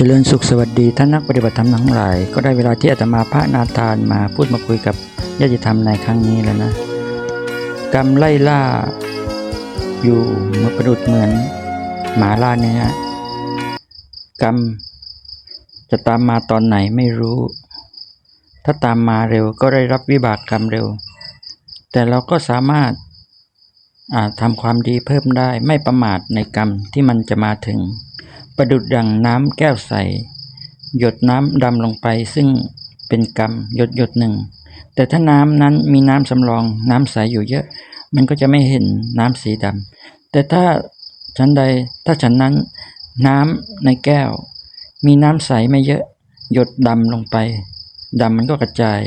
เจริญสุขสวัสดีท่านนักปฏิบัติธรรมทั้งหลาย ก็ได้เวลาที่อาตมาพระนาทานมาพูดมาคุยกับญาติธรรมในครั้งนี้แล้วนะกรรมไล่ล่าอยู่เมื่อประดุดเหมือนหมาล่าเนื้อกรรมจะตามมาตอนไหนไม่รู้ ถ้าตามมาเร็วก็ได้รับวิบากกรรมเร็ว แต่เราก็สามารถอาจทำความดีเพิ่มได้ไม่ประมาทในกรรมที่มันจะมาถึง ประดุดดังน้ำแก้วใส หยดน้ำดำลงไปซึ่งเป็นกรรมหยดหยดหนึ่ง แต่ถ้าน้ำนั้นมีน้ำสำรองน้ำใสอยู่เยอะ มันก็จะไม่เห็นน้ำสีดำแต่ถ้าฉันใดถ้าฉันนั้น น้ำในแก้ว มีน้ำใสไม่เยอะ หยดดำลงไปดำมันก็กระจาย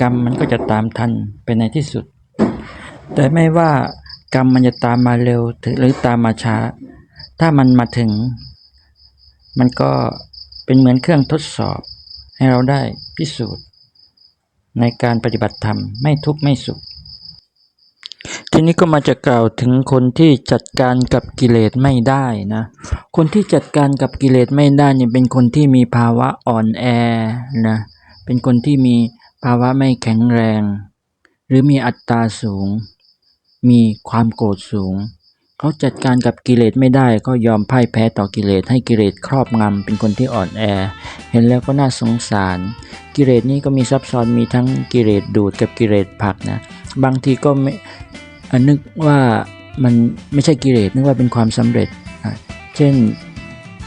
กรรมมันก็จะตามทันไปในที่สุด แต่ไม่ว่ากรรมมันจะตามมาเร็วหรือตามมาช้า ถ้ามันมาถึง มันก็เป็นเหมือนเครื่องทดสอบ ให้เราได้พิสูจน์ ในการปฏิบัติธรรมไม่ทุกข์ไม่สุข ทีนี้ก็มาจะกล่าวถึงคนที่จัดการกับกิเลสไม่ได้นะ คนที่จัดการกับกิเลสไม่ได้เนี่ยเป็นคนที่มีภาวะอ่อนแอนะ เป็นคนที่มีภาวะไม่แข็งแรง หรือมีอัตตราสูง มีความโกรธสูง เขาจัดการกับกิเลสไม่ได้ก็ยอมพ่ายแพ้ต่อกิเลสให้กิเลสครอบงำเป็นคนที่อ่อนแอ เห็นแล้วก็น่าสงสาร กิเลสนี้ก็มีซับซ้อนมีทั้งกิเลสดูดกับกิเลสผลักนะบางทีก็ไม่อนึกว่ามันไม่ใช่กิเลสนึกว่าเป็นความสำเร็จอะเช่น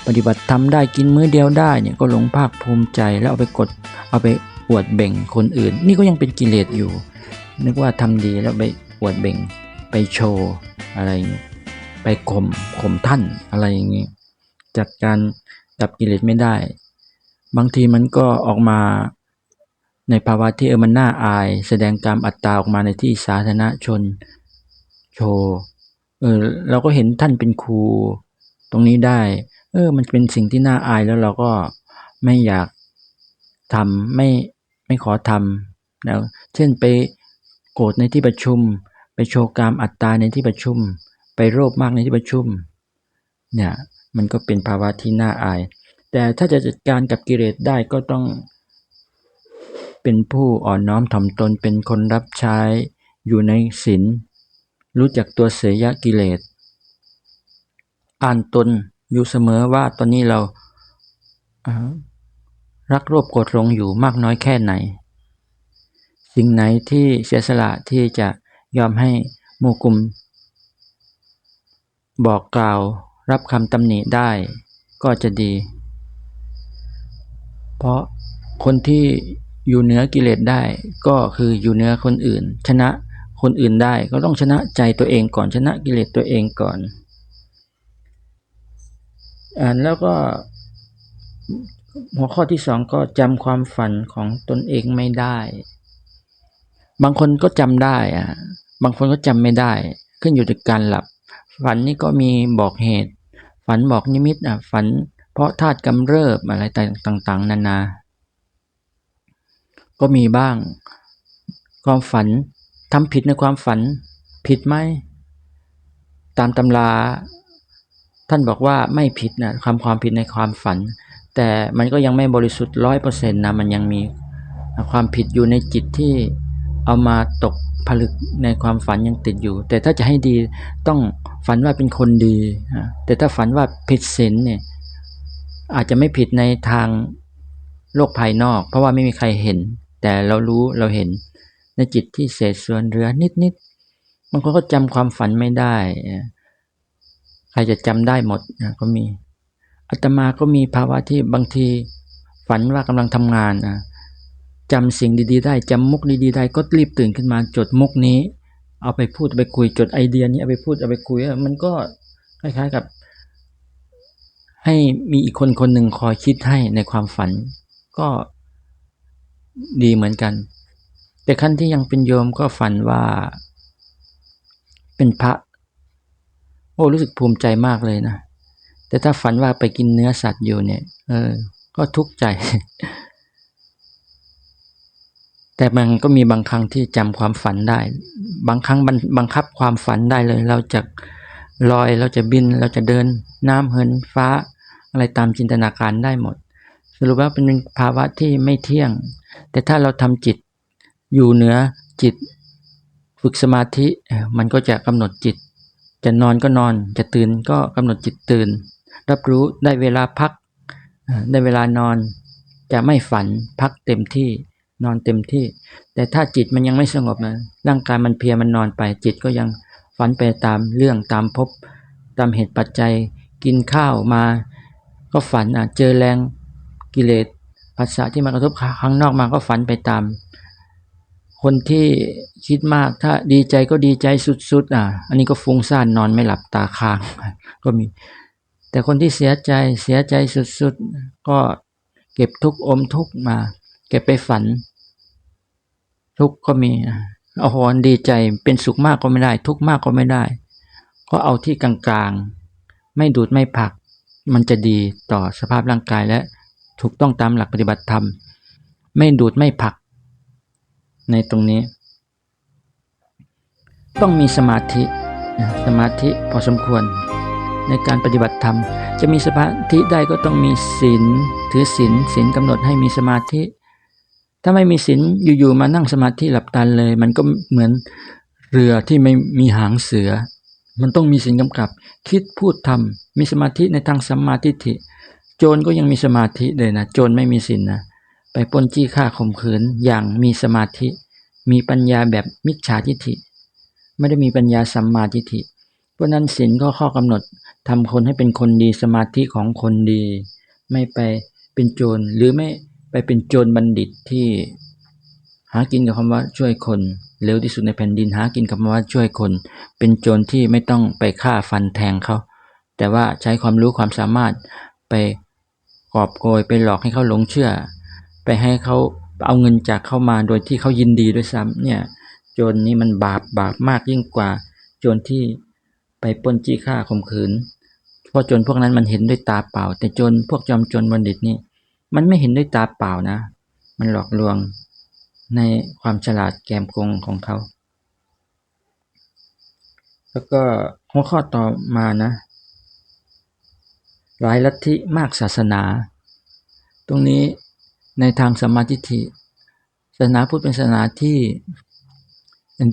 ปฏิบัติทำได้กินมื้อเดียวได้เนี่ยก็หลงภาคภูมิใจแล้วเอาไปกดเอาไปอวดเบ่งคนอื่น นี่ก็ยังเป็นกิเลสอยู่ นึกว่าทำดีแล้วไปอวดเบ่งไปโชว์อะไรอย่างงี้ ไปข่มข่มท่านอะไรอย่างนี้จัดการดับกิเลสไม่ได้ บางทีมันก็ออกมาในภาวะที่เออมันน่าอาย แสดงกรรมอัตตาออกมาในที่สาธารณชนโชว์เออเราก็เห็นท่านเป็นครูตรงนี้ได้ เออ มันเป็นสิ่งที่น่าอายแล้วเราก็ไม่อยากทำไม่ไม่ขอทำนะเช่นไปโกรธในที่ประชุม ไปโชว์กรรมอัตตาในที่ประชุม ไปโลภมากในที่ประชุมเนี่ยมันก็เป็นภาวะที่น่าอาย แต่ถ้าจะจัดการกับกิเลสได้ก็ต้อง เป็นผู้อ่อนน้อมถ่อมตนเป็นคนรับใช้อยู่ในศีลรู้จักตัวเสียกิเลส อ่านตนอยู่เสมอว่าตอนนี้เรารักโลภโกรธลงอยู่มากน้อยแค่ไหน สิ่งไหนที่เสียสละที่จะยอมให้หมู่กลุ่ม บอกกล่าวรับคำตำหนิได้ก็จะดี เพราะคนที่อยู่เหนือกิเลสได้ก็คืออยู่เหนือคนอื่น ชนะคนอื่นได้ก็ต้องชนะใจตัวเองก่อนชนะกิเลสตัวเองก่อนอ่านแล้วก็หัวข้อที่สองก็จำความฝันของตนเองไม่ได้ บางคนก็จำได้อะบางคนก็จำไม่ได้ ขึ้นอยู่กับการหลับ ฝันนี่ก็มีบอกเหตุ ฝันบอกนิมิตอะฝันเพราะธาตุกำเริบอะไรต่างๆ นานา ก็มีบ้าง ความฝันทำผิดในความฝัน ผิดไหม ตามตำราท่านบอกว่าไม่ผิดนะความความผิดในความฝัน แต่มันก็ยังไม่บริสุทธิ์ร้อยเปอร์เซ็นต์นะมันยังมีความผิดอยู่ในจิตที่ เอามาตกผลึกในความฝันยังติดอยู่ แต่ถ้าจะให้ดีต้องฝันว่าเป็นคนดี แต่ถ้าฝันว่าผิดศีลเนี่ยอาจจะไม่ผิดในทางโลกภายนอก เพราะว่าไม่มีใครเห็น แต่เรารู้เราเห็นในจิตที่เศษส่วนเหลือนิดๆบางคนก็จำความฝันไม่ได้ ใครจะจำได้หมดนะก็มีอาตมาก็มีภาวะที่บางทีฝันว่ากำลังทำงานนะ จำสิ่งดีๆ ได้จำมุกดีๆได้ก็รีบตื่นขึ้นมาจดมุกนี้ เอาไปพูดไปคุยจดไอเดียนี้เอาไปพูดเอาไปคุยมันก็คล้ายๆกับ ให้มีอีกคนคนหนึ่งคอยคิดให้ในความฝัน ก็ดีเหมือนกัน แต่ขั้นที่ยังเป็นโยมก็ฝันว่า เป็นพระ โอ้รู้สึกภูมิใจมากเลยนะแต่ถ้าฝันว่าไปกินเนื้อสัตว์อยู่เนี่ย เออ ก็ทุกข์ใจ แต่มันก็มีบางครั้งที่จำความฝันได้ บางครั้งบังคับความฝันได้เลย เราจะลอยเราจะบินเราจะเดิน น้ำเหินฟ้า อะไรตามจินตนาการได้หมด สรุปว่าเป็นภาวะที่ไม่เที่ยง แต่ถ้าเราทำจิตอยู่เหนือจิตฝึกสมาธิมันก็จะกำหนดจิต จะนอนก็นอน จะตื่นก็กำหนดจิตตื่น รับรู้ได้เวลาพักได้เวลานอน จะไม่ฝันพักเต็มที่ นอนเต็มที่ แต่ถ้าจิตมันยังไม่สงบนะร่างกายมันเพียมันนอนไป จิตก็ยังฝันไปตามเรื่องตามภพตามเหตุปัจจัย กินข้าวมา ก็ฝันอะเจอแรงกิเลสภาษาที่มากระทบข้างนอกมาก็ฝันไปตาม คนที่คิดมากถ้าดีใจก็ดีใจสุดๆอะ อันนี้ก็ฟุ้งซ่านนอนไม่หลับตาค้างก็มี แต่คนที่เสียใจเสียใจสุดๆ ก็เก็บทุกข์อมทุกข์มา เก็บไปฝัน ทุกข์ก็มีอะโอ้โหดีใจเป็นสุขมากก็ไม่ได้ ทุกข์มากก็ไม่ได้ ก็เอาที่กลางๆ ไม่ดูดไม่ผลัก มันจะดีต่อสภาพร่างกายและถูกต้องตามหลักปฏิบัติธรรม ไม่ดูดไม่ผลัก ในตรงนี้ ต้องมีสมาธิสมาธิพอสมควร ในการปฏิบัติธรรม จะมีสมาธิได้ก็ต้องมีศีลถือศีลศีลกำหนดให้มีสมาธิ ถ้าไม่มีศีลอยู่ๆมานั่งสมาธิหลับตาเลย มันก็เหมือนเรือที่ไม่มีหางเสือ มันต้องมีศีลกำกับ คิดพูดทำมีสมาธิในทางสัมมาทิฏฐิ โจรก็ยังมีสมาธิเลยนะโจรไม่มีศีลนะไปปล้นจี้ฆ่าข่มขืนอย่างมีสมาธิ มีปัญญาแบบมิจฉาทิฏฐิ ไม่ได้มีปัญญาสัมมาทิฏฐิ เพราะนั้นศีลก็ข้อกำหนดทำคนให้เป็นคนดีสมาธิของคนดี ไม่ไปเป็นโจรหรือไม่ ไปเป็นโจรบัณฑิตที่หากินกับคำว่าช่วยคนเร็วที่สุดในแผ่นดินหากินกับคำว่าช่วยคน เป็นโจรที่ไม่ต้องไปฆ่าฟันแทงเขาแต่ว่าใช้ความรู้ความสามารถไปกอบโกยไปหลอกให้เขาหลงเชื่อ ไปให้เขาเอาเงินจากเข้ามาโดยที่เขายินดีด้วยซ้ำเนี่ยโจรนี่มันบาปบาปมากยิ่งกว่า โจรที่ไปปล้นจี้ฆ่าข่มขืนเพราะโจรพวกนั้นมันเห็นด้วยตาเปล่า แต่โจรพวกจอมโจรบัณฑิตนี่ มันไม่เห็นด้วยตาเปล่านะ มันหลอกลวงในความฉลาดแกมโกงของเขา แล้วก็หัวข้อต่อมานะ หลายลัทธิมากศาสนา ตรงนี้ในทางสมาทิฏฐิศาสนาพุทธเป็นศาสนาที่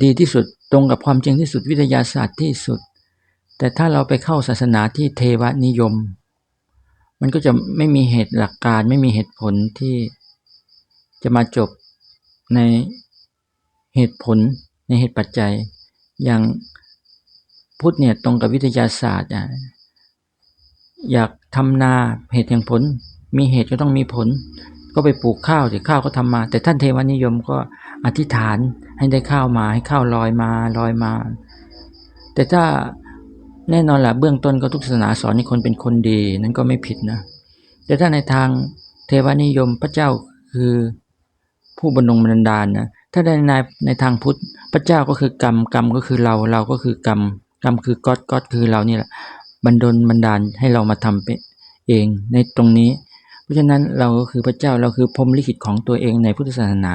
ดีที่สุดตรงกับความจริงที่สุดวิทยาศาสตร์ที่สุด แต่ถ้าเราไปเข้าศาสนาที่เทวนิยม มันก็จะไม่มีเหตุหลักการไม่มีเหตุผลที่จะมาจบในเหตุผลในเหตุปัจจัย อย่างพุทธเนี่ยตรงกับวิทยาศาสตร์อะอยากทำนาเหตุแห่งผล มีเหตุก็ต้องมีผล ก็ไปปลูกข้าวแต่ข้าวก็ทำมา แต่ท่านเทวนิยมก็อธิษฐานให้ได้ข้าวมาให้ข้าวลอยมาลอยมา แต่ถ้า แน่นอนแหละเบื้องต้นก็ทุกศาสนาสอนให้คนเป็นคนดีนั้นก็ไม่ผิดนะ แต่ถ้าในทางเทวนิยมพระเจ้าคือผู้บรรดงบันดาลนะถ้าในในในทางพุทธพระเจ้าก็คือกรรมกรรมก็คือเราเราก็คือกรรมกรรมคือก๊อดก๊อดคือเรานี่แหละบันดลบันดาลให้เรามาทำเป็นเองในตรงนี้ เพราะฉะนั้นเราก็คือพระเจ้าเราคือพรมลิขิตของตัวเองในพุทธศาสนา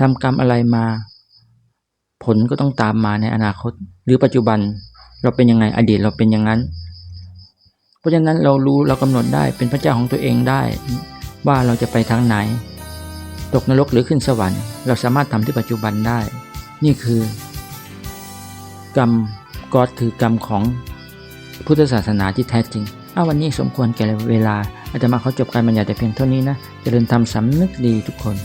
ทำกรรมอะไรมา ผลก็ต้องตามมาในอนาคตหรือปัจจุบัน เราเป็นยังไงอดีตเราเป็นอย่างนั้น เพราะฉะนั้นเรารู้เรากำหนดได้เป็นพระเจ้าของตัวเองได้ ว่าเราจะไปทางไหน ตกนรกหรือขึ้นสวรรค์ เราสามารถทำที่ปัจจุบันได้ นี่คือกรรมกอดคือกรรมของพุทธศาสนาที่แท้จริงอ้าวันนี้สมควรแก่เวลาอาจจะมาเขาจบการบรรยายแต่เพียงเท่านี้นะจะเริญธรรมสำนึกดีทุกคน